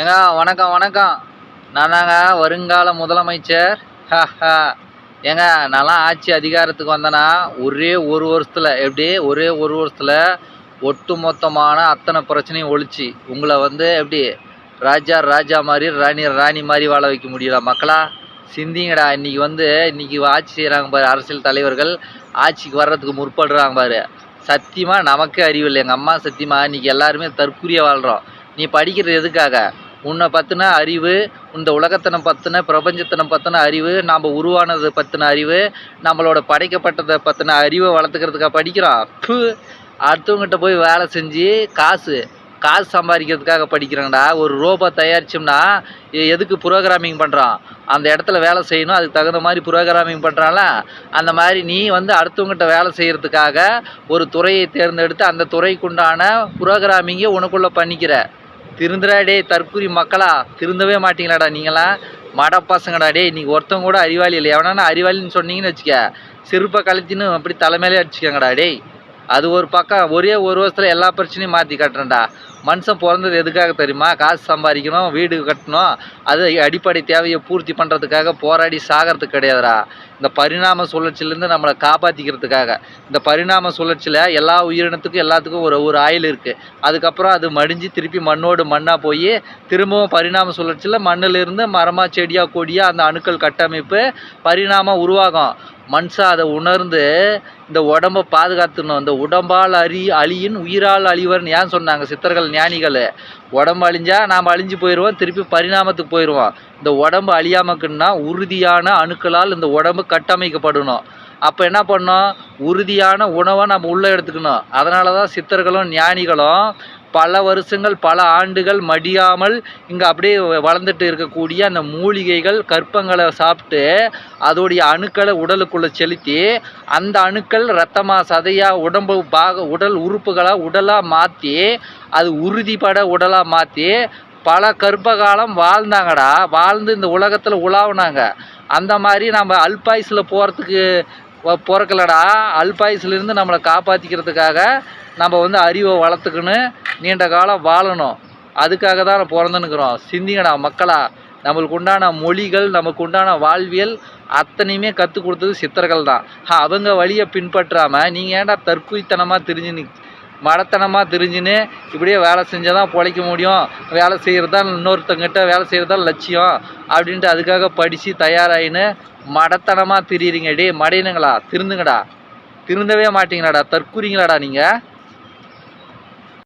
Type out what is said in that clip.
ஏங்க வணக்கம் வணக்கம். நான் தாங்க வருங்கால முதலமைச்சர். ஏங்க நான்லாம் ஆட்சி அதிகாரத்துக்கு வந்தேன்னா ஒரே ஒரு வருஷத்தில் எப்படி? ஒரே ஒரு வருஷத்தில் ஒட்டு மொத்தமான அத்தனை பிரச்சனையும் ஒழிச்சு உங்களை வந்து எப்படி? ராஜா ராஜா மாதிரி ராணி ராணி மாதிரி வாழ வைக்க முடியல மக்களா? சிந்திங்கடா இன்னைக்கு வந்து இன்னைக்கு ஆட்சி செய்கிறாங்க பாரு அரசியல் தலைவர்கள். ஆட்சிக்கு வர்றதுக்கு முற்படுறாங்க பாரு. சத்தியமாக நமக்கே அறிவு இல்லை. எங்கள் அம்மா சத்தியமாக இன்றைக்கி எல்லாருமே தற்குறியா வாழ்கிறோம் நீ படிக்கிறது எதுக்காக? உன்னை பற்றின அறிவு இந்த உலகத்தினை பற்றின பிரபஞ்சத்தினை பற்றின அறிவு நாம் உருவானதை பற்றின அறிவு நம்மளோட படைக்கப்பட்டதை பற்றின அறிவை வளர்த்துக்கிறதுக்காக படிக்கிறோம். அடுத்தவங்ககிட்ட போய் வேலை செஞ்சு காசு காசு சம்பாதிக்கிறதுக்காக படிக்கிறாங்கடா. ஒரு ரோபோ தயாரிச்சோம்னா எதுக்கு ப்ரோக்ராமிங் பண்ணுறோம் அந்த இடத்துல வேலை செய்யணும் அதுக்கு தகுந்த மாதிரி ப்ரோக்ராமிங் பண்ணுறான்ல அந்த மாதிரி நீ வந்து அடுத்தவங்ககிட்ட வேலை செய்கிறதுக்காக ஒரு துறையை தேர்ந்தெடுத்து அந்த துறைக்குண்டான ப்ரோக்ராமிங்கை உனக்குள்ளே பண்ணிக்கிற. திருந்துடா டே தற்கூரி மக்களா திருந்தவே மாட்டீங்களாடா நீங்களாம் மட பசங்கடா டே இன்னைக்கு ஒருத்தவங்க கூட அறிவாளி இல்லை எவனா அறிவாளின்னு சொன்னீங்கன்னு வச்சுக்க செருப்பை கழுத்தின்னு அப்படி தலைமையிலே அடிச்சுக்கங்கடா டேய். அது ஒரு பக்கம் ஒரே ஒரு வருஷத்தில் எல்லா பிரச்சனையும் மாற்றி காட்டுறேன்டா. மனுஷன் பிறந்தது எதுக்காக தெரியுமா? காசு சம்பாதிக்கணும் வீடு கட்டணும். அது அடிப்படை தேவையை பூர்த்தி பண்ணுறதுக்காக போராடி சாகிறதுக்கு கிடையாதுடா. இந்த பரிணாம சுழற்சியிலேருந்து நம்மளை காப்பாற்றிக்கிறதுக்காக இந்த பரிணாம சுழற்சியில் எல்லா உயிரினத்துக்கும் எல்லாத்துக்கும் ஒரு ஒரு ஆயில் இருக்குது அதுக்கப்புறம் அது மடிஞ்சு திருப்பி மண்ணோடு மண்ணாக போய் திரும்பவும் பரிணாம சுழற்சியில் மண்ணிலிருந்து மரமாக செடியாக கொடியாக அந்த அணுக்கள் கட்டமைப்பு பரிணாமம் உருவாகும். மனுஷன் அதை உணர்ந்து இந்த உடம்பை பாதுகாத்துணும் இந்த உடம்பால் அறி அழியின் உயிரால் அழிவர்னு ஏன் சொன்னாங்க சித்தர்கள்? ஞானிகள் உடம்பு அழிஞ்சா நாம் அழிஞ்சு போயிடுவோம் திருப்பி பரிணாமத்துக்கு போயிடுவோம் இந்த உடம்பு அழியாமக்குன்னா உறுதியான அணுக்களால் இந்த உடம்பு கட்டமைக்கப்படணும். அப்போ என்ன பண்ணோம் உறுதியான உணவை நம்ம உள்ளே எடுத்துக்கணும். அதனால தான் சித்தர்களும் ஞானிகளும் பல வருஷங்கள் பல ஆண்டுகள் மடியாமல் இங்கே அப்படியே வளர்ந்துட்டு இருக்கக்கூடிய அந்த மூலிகைகள் கற்பங்களை சாப்பிட்டு அதோடைய அணுக்களை உடலுக்குள்ளே செலுத்தி அந்த அணுக்கள் ரத்தமாக சதையாக உடம்பு பாக உடல் உறுப்புகளாக உடலாக மாற்றி அது உறுதிப்பட உடலாக மாற்றி பல கர்ப்ப காலம் வாழ்ந்தாங்கடா வாழ்ந்து இந்த உலகத்தில் உலாவுனாங்க. அந்த மாதிரி நம்ம அல்பாயுஸில் போகிறதுக்கு பிறக்கலடா அல்பாயுஸ்லேருந்து நம்மளை காப்பாற்றிக்கிறதுக்காக நம்ம வந்து அறிவை வளர்த்துக்கணும் நீண்ட காலம் வாழணும். அதுக்காக தான் பிறந்துன்னுக்குறோம் சிந்திங்கடா மக்களா நம்மளுக்கு உண்டான மொழிகள் நமக்கு உண்டான வாழ்வியல் அத்தனையுமே கற்றுக் கொடுத்தது சித்தர்கள் தான். அவங்க வழியை பின்பற்றாமல் நீங்கள் ஏன்டா தற்குறித்தனமாக தெரிஞ்சு மடத்தனமாக தெரிஞ்சுன்னு இப்படியே வேலை செஞ்சால் தான் பிழைக்க முடியும். வேலை செய்கிறது தான் இன்னொருத்தங்கிட்ட வேலை செய்கிறது தான் லட்சியம் அப்படின்ட்டு அதுக்காக படித்து தயாராகின்னு மடத்தனமாக திரியிறீங்க. டே மடையனுங்களா திருந்துங்கடா. திருந்தவே மாட்டீங்களாடா தற்குறிங்களாடா நீங்கள்